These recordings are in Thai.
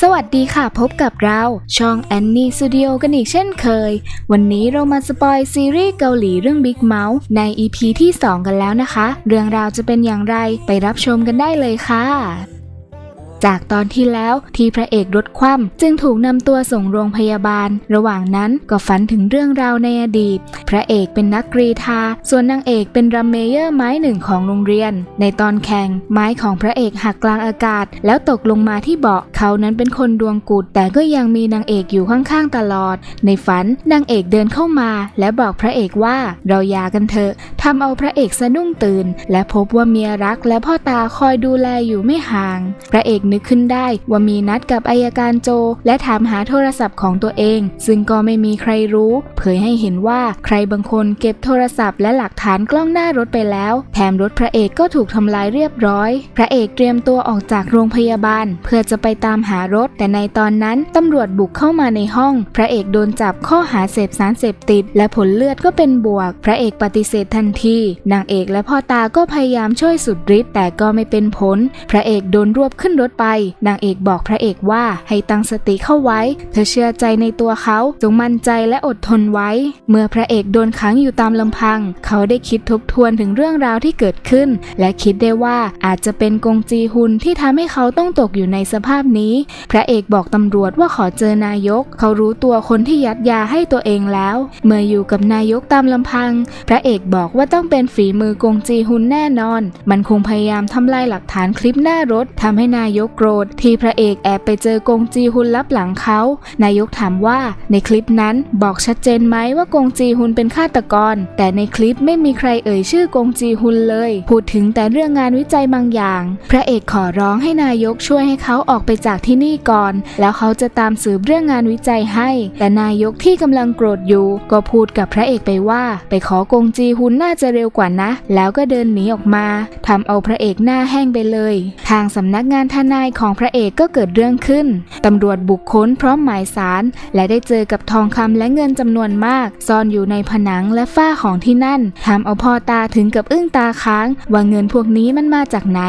สวัสดีค่ะพบกับเราช่องแอนนี่สตูดิโอกันอีกเช่นเคย วันนี้เรามาสปอยซีรีส์เกาหลีเรื่อง Big Mouth ใน EP ที่ 2 กันแล้วนะคะ เรื่องราวจะเป็นอย่างไรไปรับชมกันได้เลยค่ะ จากตอนที่แล้วที่พระเอกรถคว่ำจึงถูกนำตัวส่งโรงพยาบาล ระหว่างนั้นก็ฝันถึงเรื่องราวในอดีต พระเอกเป็นนักกรีธา ส่วนนางเอกเป็นรัมเมเยอร์ไม้หนึ่งของโรงเรียน ในตอนแข่งไม้ของพระเอกหักกลางอากาศ แล้วตกลงมาที่เบาะเขานั้นเป็นคนดวงกุดแต่ก็ยังมีนางเอกอยู่ข้างๆตลอด ในฝันนางเอกเดินเข้ามา และบอกพระเอกว่าเรายากันเถอะทำเอาพระเอกสะดุ้งตื่น และพบว่าเมียรักและพ่อตาคอยดูแลอยู่ไม่ห่าง พระเอกนึกขึ้นได้ว่ามีนัดกับอายการโจ และถามหาโทรศัพท์ของตัวเอง ซึ่งก็ไม่มีใครรู้ เผยให้เห็นว่าใครบางคนเก็บโทรศัพท์และหลักฐานกล้องหน้ารถไปแล้ว แถมรถพระเอกก็ถูกทำลายเรียบร้อย พระเอกเตรียมตัวออกจากโรงพยาบาล เพื่อจะไปตามหารถ แต่ในตอนนั้นตำรวจบุกเข้ามาในห้อง พระเอกโดนจับข้อหาเสพสารเสพติด และผลเลือดก็เป็นบวก พระเอกปฏิเสธทันทีนางเอกและพ่อตาก็พยายามช่วยสุดฤทธิ์แต่ก็ไม่เป็นผล พระเอกโดนรวบขึ้นรถไปนางเอกบอกพระเอกว่าให้ตั้งสติเข้าไว้ เธอเชื่อใจในตัวเขาจงมั่นใจและอดทนไว้ เมื่อพระเอกโดนขังอยู่ตามลำพัง เขาได้คิดทบทวนถึงเรื่องราวที่เกิดขึ้น และคิดได้ว่าอาจจะเป็นกงจีฮุนที่ทำให้เขาต้องตกอยู่ในสภาพนี้ พระเอกบอกตำรวจว่าขอเจอนายก เขารู้ตัวคนที่ยัดยาให้ตัวเองแล้ว เมื่ออยู่กับนายกตามลำพัง พระเอกบอกว่าต้องเป็นฝีมือกงจีฮุนแน่นอน มันคงพยายามทำลายหลักฐานคลิปหน้ารถทำให้นายกโกรธที่พระเอกแอบไปเจอกงจีฮุนลับหลังเขา นายกถามว่าในคลิปนั้นบอกชัดเจนไหมว่ากงจีฮุนเป็นฆาตกร แต่ในคลิปไม่มีใครเอ่ยชื่อกงจีฮุนเลย พูดถึงแต่เรื่องงานวิจัยบางอย่าง พระเอกขอร้องให้นายกช่วยให้เขาออกไปจากที่นี่ก่อน แล้วเขาจะตามสืบเรื่องงานวิจัยให้ แต่นายกที่กำลังโกรธอยู่ ก็พูดกับพระเอกไปว่า ไปขอกงจีฮุนน่าจะเร็วกว่านะ แล้วก็เดินหนีออกมาทำเอาพระเอกหน้าแห้งไปเลย ทางสำนักงานทนายายของพระเอกก็เกิดเรื่องขึ้น ตำรวจบุกค้นพร้อมหมายสาร และได้เจอกับทองคำและเงินจำนวนมาก ซ่อนอยู่ในผนังและฝ้าของที่นั่นทำเอาพ่อตาถึงกับอึ้งตาค้าง ว่าเงินพวกนี้มันมาจากไหน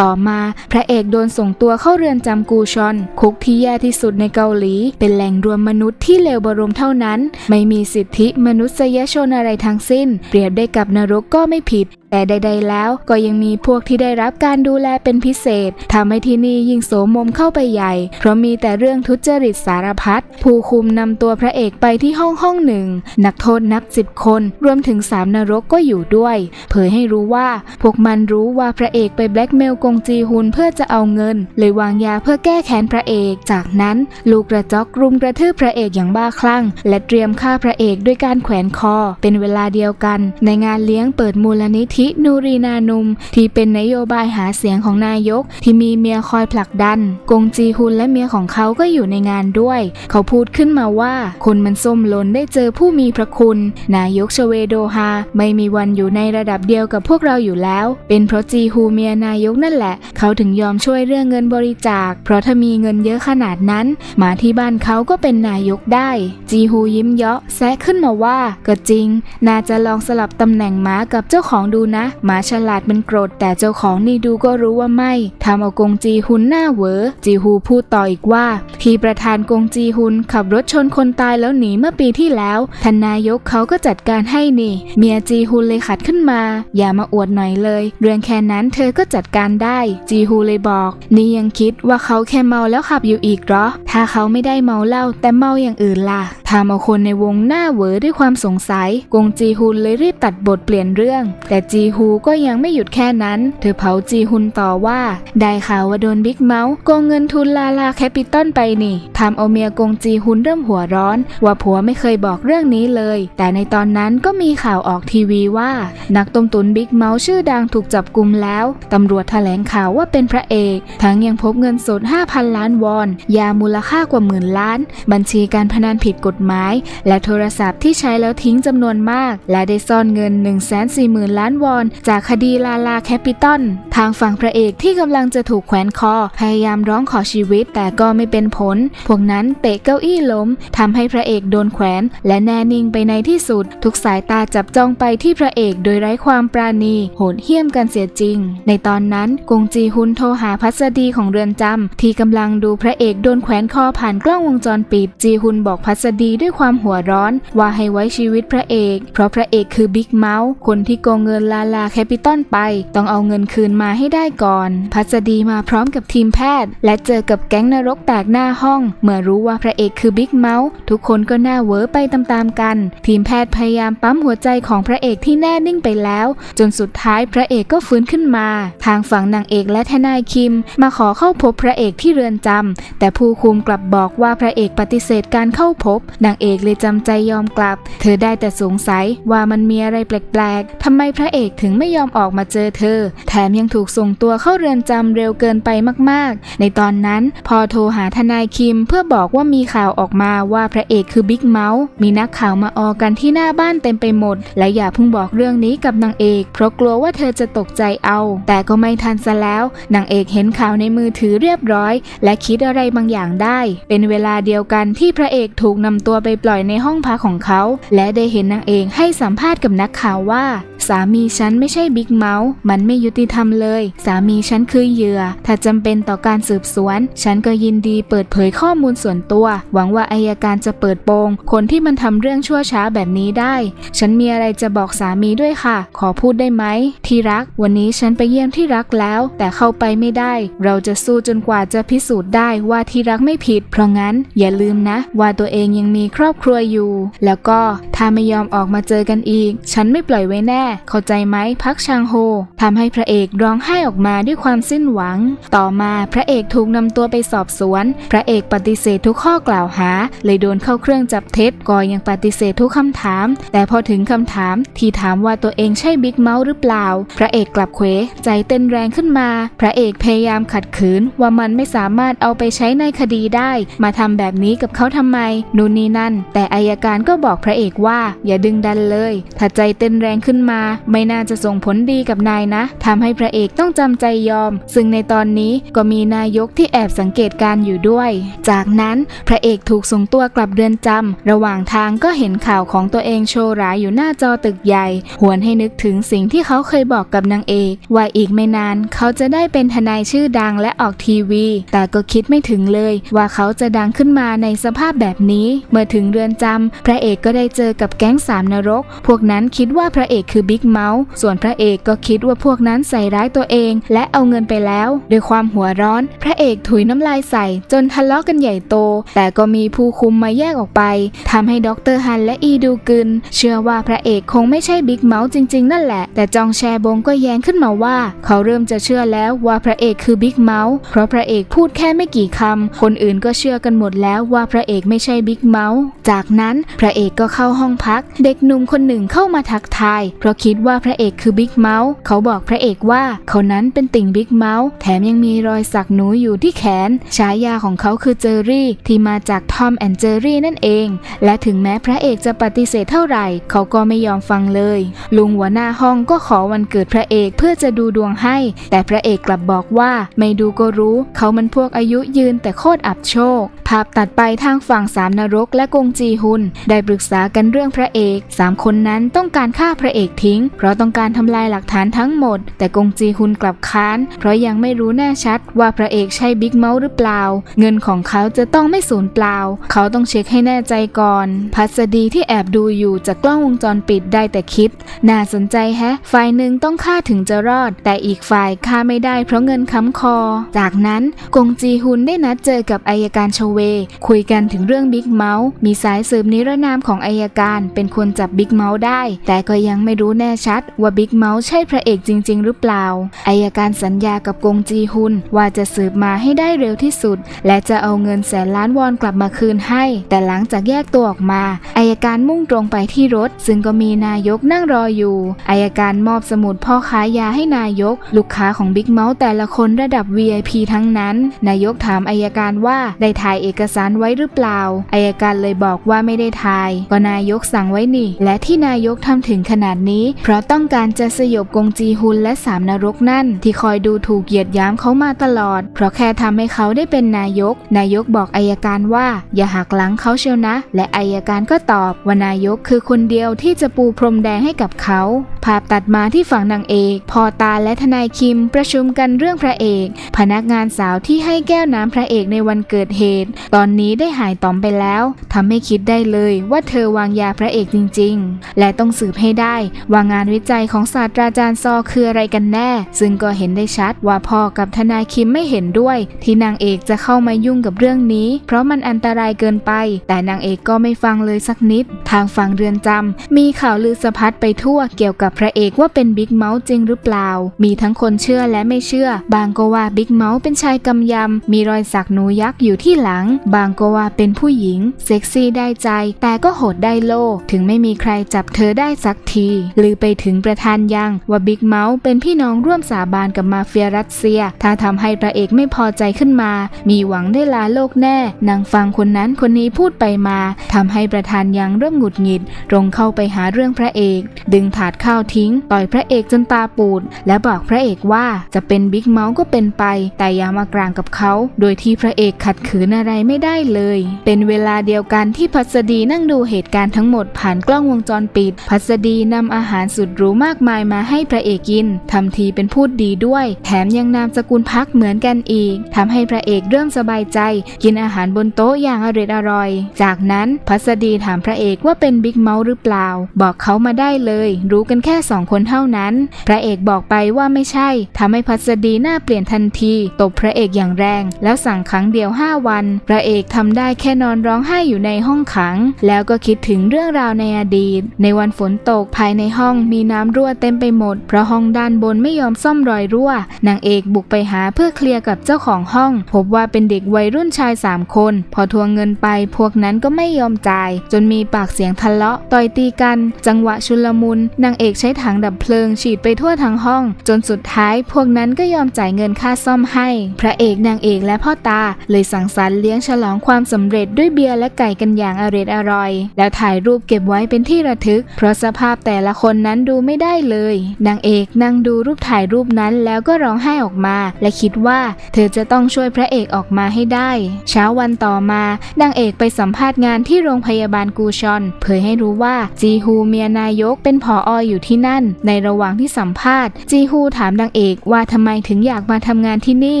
ต่อมาพระเอกโดนส่งตัวเข้าเรือนจำกูชอน คุกที่แย่ที่สุดในเกาหลี เป็นแหล่งรวมมนุษย์ที่เลวบรมเท่านั้น ไม่มีสิทธิมนุษยชนอะไรทั้งสิ้น เปรียบได้กับนรกก็ไม่ผิด แต่ใด ๆ แล้วก็ยังมีพวกที่ได้รับการดูแลเป็นพิเศษทำให้ที่นี่ยิ่งโสมมเข้าไปใหญ่ เพราะมีแต่เรื่องทุจริตสารพัดผู้คุมนำตัวพระเอกไปที่ห้องห้องหนึ่ง นักโทษนับสิบคน รวมถึงสามนรกก็อยู่ด้วย เผยให้รู้ว่า พวกมันรู้ว่าพระเอกไปแบล็กเมลกงจีฮุนเพื่อจะเอาเงิน เลยวางยาเพื่อแก้แค้นพระเอก จากนั้น ลูกกระจอกรุมกระทืบพระเอกอย่างบ้าคลั่ง และเตรียมฆ่าพระเอกด้วยการแขวนคอ เป็นเวลาเดียวกัน ในงานเลี้ยงเปิดมูลนิธินูรีนานุม ที่เป็นนโยบายหาเสียงของนายก ที่มีเมียคอยผลักดัน กงจีฮุนและเมียของเขาก็อยู่ในงานด้วย เขาพูดขึ้นมาว่า คนมันส้มหล่นได้เจอผู้มีพระคุณ นายกชเวโดฮาไม่มีวันอยู่ในระดับเดียวกับพวกเราอยู่แล้ว เป็นเพราะจีฮูเมียนายกนั่นแหละ เขาถึงยอมช่วยเรื่องเงินบริจาค เพราะถ้ามีเงินเยอะขนาดนั้น มาที่บ้านเขาก็เป็นนายกได้ จีฮูยิ้มเยาะแซะขึ้นมาว่าก็จริง น่าจะลองสลับตำแหน่งหมากับเจ้าของดูนะ หมาฉลาดเป็นโกรธแต่เจ้าของนี่ดูก็รู้ว่าไม่ทำเอากงจีฮุนหน้าเวอจีฮูพูดต่ออีกว่า ที่ประธานกงจีฮุนขับรถชนคนตายแล้วหนีเมื่อปีที่แล้วท่านนายกเขาก็จัดการให้นี่ เมียจีฮุนเลยขัดขึ้นมา อย่ามาอวดหน่อยเลย เรื่องแค่นั้นเธอก็จัดการได้ จีฮูเลยบอก นี่ยังคิดว่าเขาแค่เมาแล้วขับอยู่อีกหรอ ถ้าเขาไม่ได้เมาเหล้าแต่เมาอย่างอื่นล่ะทำเอาคนในวงหน้าเวอด้วยความสงสัย กงจีฮุนเลยรีบตัดบทเปลี่ยนเรื่อง แต่จจีฮูก็ยังไม่หยุดแค่นั้น เธอเผาจีฮุนต่อว่า ได้ข่าวว่าโดนบิ๊กเมาส์โกงเงินทุนลาลาแคปิตอลไปนี่ทำเอาเมียกงจีฮุนเริ่มหัวร้อน ว่าผัวไม่เคยบอกเรื่องนี้เลย แต่ในตอนนั้นก็มีข่าวออกทีวีว่า นักต้มตุนบิ๊กเมาส์ชื่อดังถูกจับกลุมแล้วตำรวจแถลงข่าวว่าเป็นพระเอก ทั้งยังพบเงินสด 5,000 ล้านวอน ยามูลค่ากว่าหมื่นล้าน บัญชีการพนันผิดกฎหมาย และโทรศัพท์ที่ใช้แล้วทิ้งจำนวนมาก และได้ซ่อนเงิน 1 4 0 0 0 0 ล้านววอนจากคดีลาลาแคปิตอลทางฝั่งพระเอกที่กำลังจะถูกแขวนคอ พยายามร้องขอชีวิตแต่ก็ไม่เป็นผล พวกนั้นเตะเก้าอี้ล้มทำให้พระเอกโดนแขวน และแน่นิ่งไปในที่สุด ทุกสายตาจับจ้องไปที่พระเอกโดยไร้ความปราณีโหดเหี้ยมกันเสียจริง ในตอนนั้นกงจีฮุนโทรหาพัสดีของเรือนจำที่กำลังดูพระเอกโดนแขวนคอผ่านกล้องวงจรปิดจีฮุนบอกพัสดีด้วยความหัวร้อน ว่าให้ไว้ชีวิตพระเอก เพราะพระเอกคือบิ๊กเมาส์คนที่โกงเงินลาลาแคปิตอลไป ต้องเอาเงินคืนมาให้ได้ก่อน พัสดีมาพร้อมกับทีมแพทย์ และเจอกับแก๊งนรกแตกหน้าห้อง เมื่อรู้ว่าพระเอกคือบิ๊กเมาส์ทุกคนก็หน้าเวอไปตามๆกัน ทีมแพทย์พยายามปั๊มหัวใจของพระเอกที่แน่นิ่งไปแล้ว จนสุดท้ายพระเอกก็ฟื้นขึ้นมา ทางฝั่งนางเอกและทนายคิม มาขอเข้าพบพระเอกที่เรือนจำแต่ผู้คุมกลับบอกว่าพระเอกปฏิเสธการเข้าพบนางเอกเลยจำใจยอมกลับ เธอได้แต่สงสัยว่ามันมีอะไรแปลกๆทำไมพระเอกถึงไม่ยอมออกมาเจอเธอ แถมยังถูกส่งตัวเข้าเรือนจำเร็วเกินไปมากๆ ในตอนนั้นพอโทรหาทนายคิมเพื่อบอกว่ามีข่าวออกมาว่าพระเอกคือบิ๊กเมาส์มีนักข่าวมาออกันที่หน้าบ้านเต็มไปหมด และอย่าเพิ่งบอกเรื่องนี้กับนางเอก เพราะกลัวว่าเธอจะตกใจเอา แต่ก็ไม่ทันซะแล้วนางเอกเห็นข่าวในมือถือเรียบร้อย และคิดอะไรบางอย่างได้ เป็นเวลาเดียวกันที่พระเอกถูกนำตัวไปปล่อยในห้องพักของเขา และได้เห็นนางเอกให้สัมภาษณ์กับนักข่าวว่า สามีฉันไม่ใช่บิ๊กเมาส์ มันไม่ยุติธรรมเลย สามีฉันคือเหยื่อ ถ้าจำเป็นต่อการสืบสวน ฉันก็ยินดีเปิดเผยข้อมูลส่วนตัว หวังว่าอายการจะเปิดโปง คนที่มันทำเรื่องชั่วช้าแบบนี้ได้ ฉันมีอะไรจะบอกสามีด้วยค่ะ ขอพูดได้ไหม ที่รัก วันนี้ฉันไปเยี่ยมที่รักแล้ว แต่เข้าไปไม่ได้ เราจะสู้จนกว่าจะพิสูจน์ได้ว่าที่รักไม่ผิด เพราะงั้น อย่าลืมนะ ว่าตัวเองยังมีครอบครัวอยู่ แล้วก็ถ้าไม่ยอมออกมาเจอกันอีก ฉันไม่ปล่อยไว้แน่ เข้าใจไหมพักชางโฮทำให้พระเอกร้องไห้ออกมาด้วยความสิ้นหวัง ต่อมาพระเอกถูกนำตัวไปสอบสวน พระเอกปฏิเสธทุกข้อกล่าวหา เลยโดนเข้าเครื่องจับเท็จก็ยังปฏิเสธทุกคำถาม แต่พอถึงคำถามที่ถามว่าตัวเองใช่บิ๊กเมาส์หรือเปล่า พระเอกกลับเขวใจเต้นแรงขึ้นมา พระเอกพยายามขัดขืนว่ามันไม่สามารถเอาไปใช้ในคดีได้ มาทำแบบนี้กับเขาทำไมนู่นนี่นั่น แต่อายการก็บอกพระเอกว่า อย่าดึงดันเลย ถ้าใจเต้นแรงขึ้นมาไม่น่าจะส่งผลดีกับนายนะทำให้พระเอกต้องจำใจยอม ซึ่งในตอนนี้ก็มีนายกที่แอบสังเกตการ์อยู่ด้วย จากนั้นพระเอกถูกส่งตัวกลับเรือนจำระหว่างทางก็เห็นข่าวของตัวเองโชว์หรายอยู่หน้าจอตึกใหญ่ หวนให้นึกถึงสิ่งที่เขาเคยบอกกับนางเอกว่าอีกไม่นานเขาจะได้เป็นทนายชื่อดังและออกทีวี แต่ก็คิดไม่ถึงเลยว่าเขาจะดังขึ้นมาในสภาพแบบนี้ เมื่อถึงเรือนจำพระเอกก็ได้เจอกับแก๊งสามนรก พวกนั้นคิดว่าพระเอกคือบิ๊กเมาส์ส่วนพระเอกก็คิดว่าพวกนั้นใส่ร้ายตัวเอง และเอาเงินไปแล้วด้วยความหัวร้อน พระเอกถุยน้ำลายใส่ จนทะเลาะกันใหญ่โต แต่ก็มีผู้คุมมาแยกออกไปทำให้ดรฮันและอีดูกึนเชื่อว่าพระเอกคงไม่ใช่บิ๊กเมาส์จริง ๆ นั่นแหละ แต่จองแชบงก็แย้งขึ้นมาว่า เขาเริ่มจะเชื่อแล้วว่าพระเอกคือบิ๊กเมาส์เพราะพระเอกพูดแค่ไม่กี่คำคนอื่นก็เชื่อกันหมดแล้วว่าพระเอกไม่ใช่บิ๊กเมาส์จากนั้นพระเอกก็เข้าห้องพัก เด็กหนุ่มคนหนึ่งเข้ามาทักทายเพราะคิดว่าพระเอกคือบิ๊กเมาส์เขาบอกพระเอกว่าเขานั้นเป็นติ่งบิ๊กเมาส์แถมยังมีรอยสักหนูอยู่ที่แขน ฉายาของเขาคือเจอรี่ที่มาจากทอมแอนเจอรี่นั่นเอง และถึงแม้พระเอกจะปฏิเสธเท่าไหร่ เขาก็ไม่ยอมฟังเลย ลุงหัวหน้าห้องก็ขอวันเกิดพระเอกเพื่อจะดูดวงให้ แต่พระเอกกลับบอกว่าไม่ดูก็รู้เขามันพวกอายุยืนแต่โคตรอับโชค ภาพตัดไปทางฝั่งสามนรกและกงจีฮุนได้ปรึกษากันเรื่องพระเอกสามคนนั้นต้องการฆ่าพระเอกทิ้ง เพราะต้องการทำลายหลักฐานทั้งหมด แต่กงจีฮุนกลับค้าน เพราะยังไม่รู้แน่ชัดว่าพระเอกใช่บิ๊กเมาส์หรือเปล่า เงินของเขาจะต้องไม่สูญเปล่า เขาต้องเช็คให้แน่ใจก่อน พัสดีที่แอบดูอยู่จากกล้องวงจรปิดได้แต่คิด น่าสนใจแฮะ ฝ่ายหนึ่งต้องฆ่าถึงจะรอด แต่อีกฝ่ายฆ่าไม่ได้เพราะเงินค้ำคอ จากนั้นกงจีฮุนได้นัดเจอกับอายการชเว คุยกันถึงเรื่องบิ๊กเมาส์มีสายสืบนิรนามของอายการเป็นคนจับบิ๊กเมาส์ได้ แต่ก็ยังไม่รู้แน่ชัดว่าบิ๊กเมาส์ใช่พระเอกจริง ๆ หรือเปล่าอายการสัญญากับกงจีฮุนว่าจะสืบมาให้ได้เร็วที่สุด และจะเอาเงินแสนล้านวอนกลับมาคืนให้ แต่หลังจากแยกตัวออกมาอายการมุ่งตรงไปที่รถ ซึ่งก็มีนายกนั่งรออยู่อายการมอบสมุดพ่อค้ายาให้นายก ลูกค้าของบิ๊กเมาส์แต่ละคนระดับ VIP ทั้งนั้น นายกถามอายการว่าได้ถ่ายเอกสารไว้หรือเปล่าอายการเลยบอกว่าไม่ได้ถ่าย ก็นายกสั่งไว้นี่ และที่นายกทำถึงขนาดนี้ เพราะต้องต้องการจะสยบกงจีฮุนและสามนรกนั่น ที่คอยดูถูกเหยียดยามเขามาตลอด เพราะแค่ทำให้เขาได้เป็นนายก นายกบอกอายการว่า อย่าหักหลังเขาเชียวนะ และอายการก็ตอบว่านายกคือคนเดียวที่จะปูพรมแดงให้กับเขา ภาพตัดมาที่ฝั่งนางเอกพอตาและทนายคิมประชุมกันเรื่องพระเอก พนักงานสาวที่ให้แก้วน้ำพระเอกในวันเกิดเหตุ ตอนนี้ได้หายตอมไปแล้วทำให้คิดได้เลยว่าเธอวางยาพระเอกจริง ๆ และต้องสืบให้ได้ว่างานวิจของศาสตราจารย์ซอคืออะไรกันแน่ ซึ่งก็เห็นได้ชัดว่าพ่อกับทนายคิมไม่เห็นด้วย ที่นางเอกจะเข้ามายุ่งกับเรื่องนี้ เพราะมันอันตรายเกินไป แต่นางเอกก็ไม่ฟังเลยสักนิด ทางฝั่งเรือนจำมีข่าวลือสะพัดไปทั่วเกี่ยวกับพระเอกว่าเป็นบิ๊กเมาส์จริงหรือเปล่า มีทั้งคนเชื่อและไม่เชื่อ บางก็ว่าบิ๊กเมาส์เป็นชายกำยำ มีรอยสักหนูยักษ์อยู่ที่หลัง บางก็ว่าเป็นผู้หญิง เซ็กซี่ได้ใจ แต่ก็โหดได้โล ถึงไม่มีใครจับเธอได้สักทีลือไปถึงประธานยังว่าบิ๊กเมาส์เป็นพี่น้องร่วมสาบานกับมาเฟียรัสเซีย ถ้าทำให้พระเอกไม่พอใจขึ้นมา มีหวังได้ลาโลกแน่นางฟังคนนั้นคนนี้พูดไปมาทำให้ประธานยังเริ่มหงุดหงิดตรงเข้าไปหาเรื่องพระเอก ดึงถาดข้าวทิ้ง ต่อยพระเอกจนตาปูด และบอกพระเอกว่าจะเป็นบิ๊กเมาส์ก็เป็นไป แต่อย่ามากลางกับเขา โดยที่พระเอกขัดขืนอะไรไม่ได้เลย เป็นเวลาเดียวกันที่พัสดีนั่งดูเหตุการณ์ทั้งหมดผ่านกล้องวงจรปิด พัสดีนำอาหารสุดหรูรูมากมายมาให้พระเอกกินทำทีเป็นพูดดีด้วย แถมยังนามสกุลพักเหมือนกันอีกทำให้พระเอกเริ่มสบายใจ กินอาหารบนโต๊ะอย่างอร่อยอร่อย จากนั้นพัสดีถามพระเอกว่าเป็นบิ๊กเมาส์หรือเปล่า บอกเขามาได้เลย รู้กันแค่สองคนเท่านั้น พระเอกบอกไปว่าไม่ใช่ทำให้พัสดีหน้าเปลี่ยนทันทีตบพระเอกอย่างแรง แล้วสั่งขังเดียว 5 วัน พระเอกทำได้แค่นอนร้องไห้อยู่ในห้องขัง แล้วก็คิดถึงเรื่องราวในอดีต ในวันฝนตกภายในห้องมีน้ำรั่วเต็มไปหมด เพราะห้องด้านบนไม่ยอมซ่อมรอยรั่วนางเอกบุกไปหาเพื่อเคลียร์กับเจ้าของห้อง พบว่าเป็นเด็กวัยรุ่นชาย 3 คน พอทวงเงินไป พวกนั้นก็ไม่ยอมจ่าย จนมีปากเสียงทะเลาะต่อยตีกัน จังหวะชุลมุนนางเอกใช้ถังดับเพลิงฉีดไปทั่วทั้งห้อง จนสุดท้ายพวกนั้นก็ยอมจ่ายเงินค่าซ่อมให้ พระเอกนางเอกและพ่อตา เลยสั่งสรรค์เลี้ยงฉลองความสำเร็จด้วยเบียร์และไก่กันอย่างอร็ดอร่อย แล้วถ่ายรูปเก็บไว้เป็นที่ระทึก เพราะสภาพแต่ละคนนั้นดูไม่ได้เลย นางเอกนั่งดูรูปถ่ายรูปนั้นแล้วก็ร้องไห้ออกมา และคิดว่าเธอจะต้องช่วยพระเอกออกมาให้ได้ เช้าวันต่อมานางเอกไปสัมภาษณ์งานที่โรงพยาบาลกูชอน เผยให้รู้ว่าจีฮูเมียนายกเป็นผอออยู่ที่นั่น ในระหว่างที่สัมภาษณ์จีฮูถามนางเอกว่าทำไมถึงอยากมาทำงานที่นี่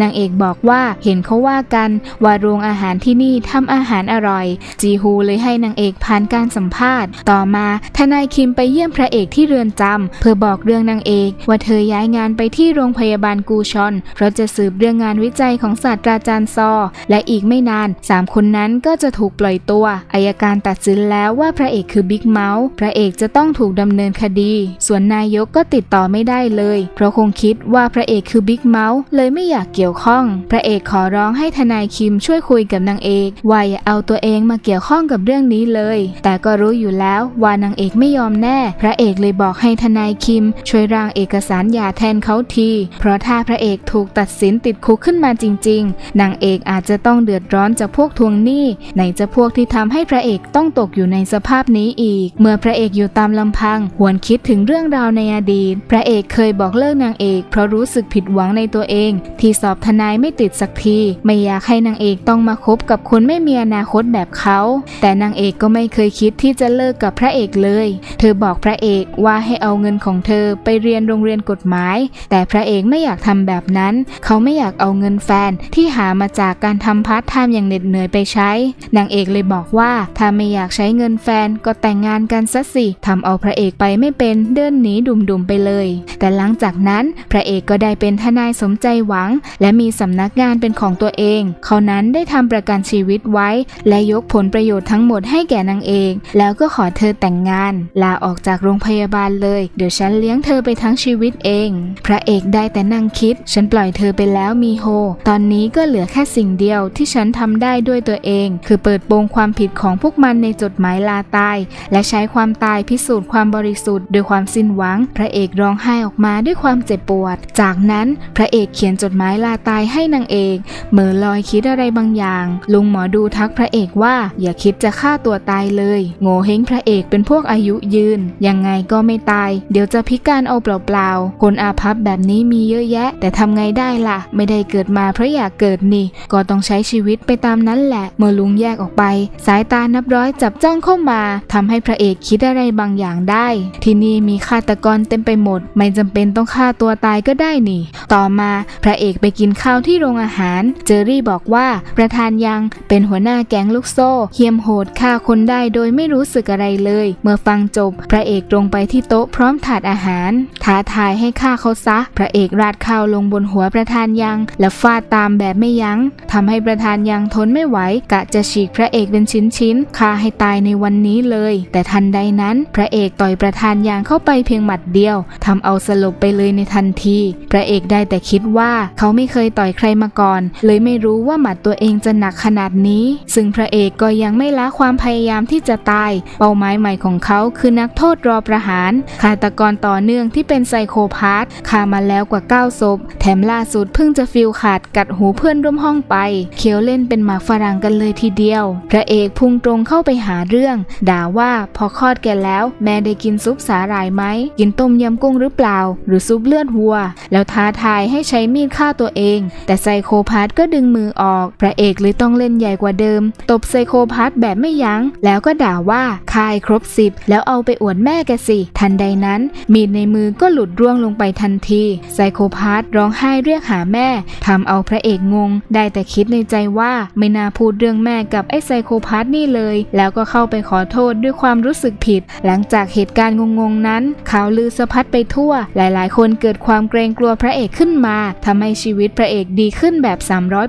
นางเอกบอกว่าเห็นเขาว่ากันว่าโรงอาหารที่นี่ทำอาหารอร่อย จีฮูเลยให้นางเอกผ่านการสัมภาษณ์ ต่อมาทนายคิมไปเยี่ยมพระเอกที่เรือนจำเพื่อบอกเรื่องนางเอกว่าเธอย้ายงานไปที่โรงพยาบาลกูชอน เพราะจะสืบเรื่องงานวิจัยของศาสตราจารย์ซอ และอีกไม่นานสามคนนั้นก็จะถูกปล่อยตัวอายการตัดสินแล้วว่าพระเอกคือบิ๊กเมาส์พระเอกจะต้องถูกดำเนินคดี ส่วนนายกก็ติดต่อไม่ได้เลย เพราะคงคิดว่าพระเอกคือบิ๊กเมาส์เลยไม่อยากเกี่ยวข้อง พระเอกขอร้องให้ทนายคิมช่วยคุยกับนางเอกว่าอย่าเอาตัวเองมาเกี่ยวข้องกับเรื่องนี้เลย แต่ก็รู้อยู่แล้วว่านางเอกไม่ยอมแน่ พระเอกเลยบอกให้ทนายคิม ช่วยร่างเอกสารหย่าแทนเขาที เพราะถ้าพระเอกถูกตัดสินติดคุกขึ้นมาจริง ๆนางเอกอาจจะต้องเดือดร้อนจากพวกทวงหนี้ไหนจะพวกที่ทำให้พระเอกต้องตกอยู่ในสภาพนี้อีก เมื่อพระเอกอยู่ตามลำพัง หวนคิดถึงเรื่องราวในอดีต พระเอกเคยบอกเลิกนางเอก เพราะรู้สึกผิดหวังในตัวเอง ที่สอบทนายไม่ติดสักที ไม่อยากให้นางเอกต้องมาคบกับคนไม่มีอนาคตแบบเขา แต่นางเอกก็ไม่เคยคิดที่จะเลิกกับพระเอกเลย เธอบอกพระเอกว่าให้เอาเงินของเธอไปเรียนโรงเรียนกฎหมาย แต่พระเอกไม่อยากทำแบบนั้น เขาไม่อยากเอาเงินแฟนที่หามาจากการทำพาร์ทไทม์อย่างเหน็ดเหนื่อยไปใช้ นางเอกเลยบอกว่าถ้าไม่อยากใช้เงินแฟนก็แต่งงานกันซะสิทำเอาพระเอกไปไม่เป็นเดินหนีดุ่มๆไปเลย แต่หลังจากนั้นพระเอกก็ได้เป็นทนายสมใจหวัง และมีสำนักงานเป็นของตัวเอง เขานั้นได้ทำประกันชีวิตไว้ และยกผลประโยชน์ทั้งหมดให้แก่นางเอก แล้วก็ขอเธอแต่งงาน ลาออกจากโรงพยาบาลเลย เดี๋ยวฉันเลี้ยงเธอไปทั้งชีวิตเอง พระเอกได้แต่นั่งคิด ฉันปล่อยเธอไปแล้วมีโฮ ตอนนี้ก็เหลือแค่สิ่งเดียวที่ฉันทำได้ด้วยตัวเอง คือเปิดโปงความผิดของพวกมันในจดหมายลาตาย และใช้ความตายพิสูจน์ความบริสุทธิ์โดด้วยความสิ้นหวัง พระเอกร้องไห้ออกมาด้วยความเจ็บปวด จากนั้นพระเอกเขียนจดหมายลาตายให้นางเอกเหมือลอยคิดอะไรบางอย่าง ลุงหมอดูทักพระเอกว่าอย่าคิดจะฆ่าตัวตายเลย โง่เฮงพระเอกเป็นพวกอายุยืน ยังไงก็ไม่ตาย เดี๋ยวจะพิการเอาเปล่าๆ คนอาภัพแบบนี้มีเยอะแยะ แต่ทำไงได้ล่ะ ไม่ได้เกิดมาเพราะอยากเกิดนี่ ก็ต้องใช้ชีวิตไปตามนั้นแหละ เมื่อลุงแยกออกไป สายตานับร้อยจับจ้องเข้ามาทำให้พระเอกคิดอะไรบางอย่างได้ ที่นี่มีฆาตกรเต็มไปหมด ไม่จำเป็นต้องฆ่าตัวตายก็ได้นี่ ต่อมาพระเอกไปกินข้าวที่โรงอาหาร เจอรี่บอกว่าประธานยังเป็นหัวหน้าแก๊งลูกโซ่เฮียมโหดฆ่าคนได้โดยไม่รู้สึกอะไรเลย เมื่อฟังจบ พระเอกตรงไปที่โต๊ะพร้อมถาดอาหารท้าทายให้ฆ่าเขาซะ พระเอกราดข้าวลงบนหัวประธานยัง และฟาดตามแบบไม่ยัง้งทำให้ประธานยังทนไม่ไหวกะจะฉีกพระเอกเป็นชิ้นๆฆ่าให้ตายในวันนี้เลย แต่ทันใดนั้น พระเอกต่อยประธานยังเข้าไปเพียงหมัดเดียวทำเอาสลบไปเลยในทันที พระเอกได้แต่คิดว่าเขาไม่เคยต่อยใครมาก่อน เลยไม่รู้ว่าหมัดตัวเองจะหนักขนาดนี้ ซึ่งพระเอกก็ยังไม่ละความพยายามที่จะตาย เป้าหมายใหม่ของเขาคือนักโทษรอประหารฆาตกรต่อเนื่องที่เป็นไซโคพาธฆ่ามาแล้วกว่า9ศพแถมล่าสุดเพิ่งจะฟิลขาดกัดหูเพื่อนร่วมห้องไป เคี้ยวเล่นเป็นหมากฝรั่งกันเลยทีเดียว พระเอกพุ่งตรงเข้าไปหาเรื่อง ด่าว่าพอคลอดแกแล้ว แม่ได้กินซุปสาหร่ายไหม กินต้มยำกุ้งหรือเปล่า หรือซุปเลือดวัว แล้วท้าทายให้ใช้มีดฆ่าตัวเอง แต่ไซโคพาธก็ดึงมือออก พระเอกเลยต้องเล่นใหญ่กว่าเดิม ตบไซโคพาธแบบไม่ยัง้ง แล้วก็ด่าว่าคายครบสิบแล้วเอาไปอวดแม่แกสิทันใดนั้น มีดในมือก็หลุดร่วงลงไปทันที ไซโคพาธร้องไห้เรียกหาแม่ทำเอาพระเอกงง ได้แต่คิดในใจว่าไม่น่าพูดเรื่องแม่กับไอ้ไซโคพาธนี่เลย แล้วก็เข้าไปขอโทษด้วยความรู้สึกผิด หลังจากเหตุการณ์งงๆนั้นข่าวลือสะพัดไปทั่ว หลายๆ คนเกิดความเกรงกลัวพระเอกขึ้นมาทำให้ชีวิตพระเอกดีขึ้นแบบ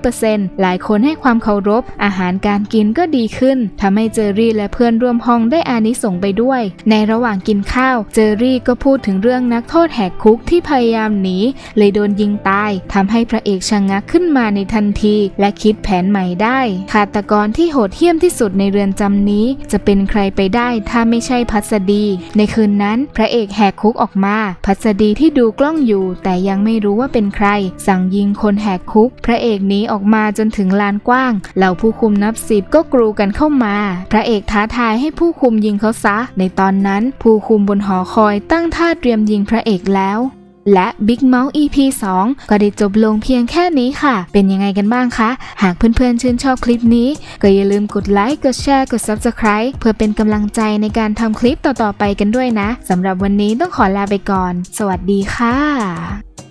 300%หลายคนให้ความเคารพ อาหารการกินก็ดีขึ้นทำให้เจอรี่และเพื่อนร่วมห้องได้อานิสงไปด้วย ในระหว่างกินข้าวเจอรี่ก็พูดถึงเรื่องนักโทษแหกคุกที่พยายามหนีเลยโดนยิงตายทำให้พระเอกชะงักขึ้นมาในทันที และคิดแผนใหม่ได้ฆาตกรที่โหดเหี้ยมที่สุดในเรือนจำนี้ จะเป็นใครไปได้ถ้าไม่ใช่พัสดี ในคืนนั้น พระเอกแหกคุกออกมา พัสดีที่ดูกล้องอยู่ แต่ยังไม่รู้ว่าเป็นใคร สั่งยิงคนแหกคุก พระเอกหนีออกมาจนถึงลานกว้างเหล่าผู้คุมนับสิบก็กรูกันเข้ามา พระเอกท้าทายให้ผู้คุมยิงเขาซะ ในตอนนั้นผู้คุมบนหอคอยตั้งท่าเตรียมยิงพระเอกแล้ว และ Big Mouth EP 2 ก็ได้จบลงเพียงแค่นี้ค่ะ เป็นยังไงกันบ้างคะ หากเพื่อนๆ ชื่นชอบคลิปนี้ ก็อย่าลืมกดไลค์ กดแชร์ กด Subscribe เพื่อเป็นกำลังใจในการทำคลิปต่อๆไปกันด้วยนะสำหรับวันนี้ต้องขอลาไปก่อน สวัสดีค่ะ